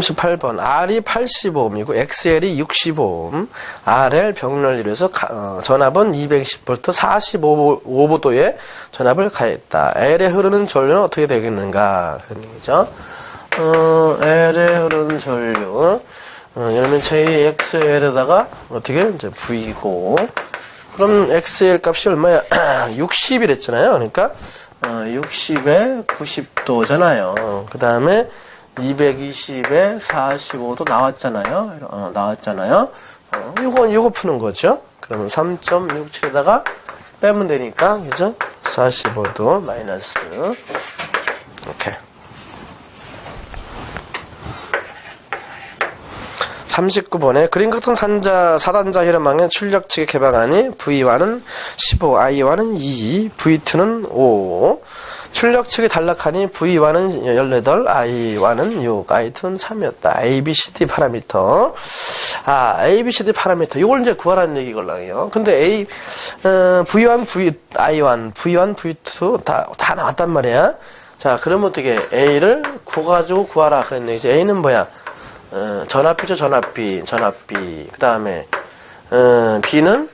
38번 R이 85ohm이고 XL이 65ohm RL 병렬 이루어서 가- 어, 전압은 220V 45도의 전압을 가했다. L에 흐르는 전류는 어떻게 되겠는가 그런 얘기죠. 어, L에 흐르는 전류 어, 그러면 저희 XL에다가 어떻게 이제 V고 그럼 XL 값이 얼마야? 60이랬잖아요. 그러니까 어, 60에 90도잖아요. 그 다음에 220에 45도 나왔잖아요. 어, 나왔잖아요. 어, 이거 이거 푸는 거죠. 그러면 3.67에다가 빼면 되니까 그죠? 45도 마이너스 오케이. 39번에 그림 같은 단자, 사단자 혈압망의 출력 측의 개방하니 V1은 15, I1은 2, V2는 5. 출력 측이 단락하니 V1은 18, I1은 6, I2는 3이었다. A, B, C, D 파라미터. 아, A, B, C, D 파라미터. 이걸 이제 구하라는 얘기걸랑요. 근데 A, 어, V1, V, I1, V1, V2 다, 다 나왔단 말이야. 자, 그러면 어떻게 A를 구가지고 구하라. 이제 A는 뭐야? 어, 전압비죠, 전압비, 전압비. 그 다음에, 어, B는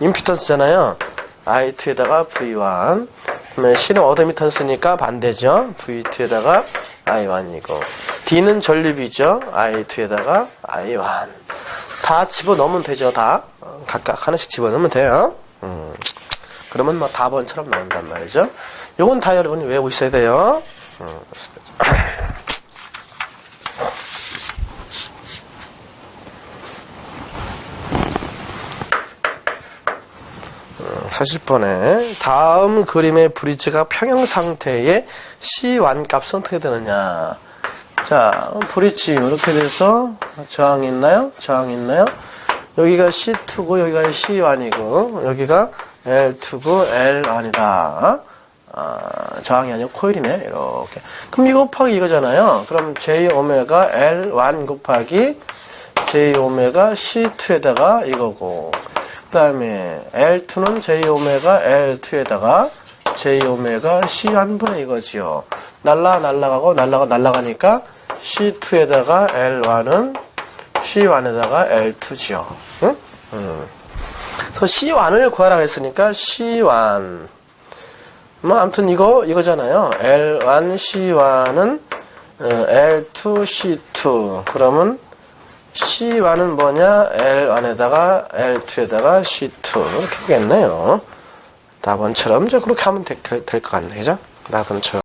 임피턴스잖아요. I2에다가 V1. 그러면 C는 어드미턴스니까 반대죠. V2에다가 I1이고. D는 전립이죠. I2에다가 I1. 다 집어넣으면 되죠, 다. 어, 각각 하나씩 집어넣으면 돼요. 음. 그러면 뭐 답원처럼 나온단 말이죠. 요건 다 여러분이 외우고 있어야 돼요. 음. 40번에 다음 그림의 브릿지가 평형 상태의 C1 값은 어떻게 되느냐. 자, 브릿지 이렇게 돼서 저항 있나요? 저항 있나요? 여기가 C2고 여기가 C1이고 여기가 L2고 L1이다. 아, 저항이 아니고 코일이네. 이렇게. 그럼 이거 곱하기 이거잖아요. 그럼 J 오메가 L1 곱하기 J 오메가 C2에다가 이거고. 그 다음에 L2는 J 오메가 L2에다가 J 오메가 C 한 분의 이거지요. 날라 날라가고 날라가 날라가니까 C2에다가 L1은 C1에다가 L2지요. 응? 음. 그래서 C1을 구하라 그랬으니까 C1. 뭐 아무튼 이거 이거잖아요. L1 C1은 L2 C2. 그러면 C1은 뭐냐? L1에다가 L2에다가 C2 이렇게 되겠네요. 답은처럼 이제 그렇게 하면 될 것 같네, 그죠? 답은처럼.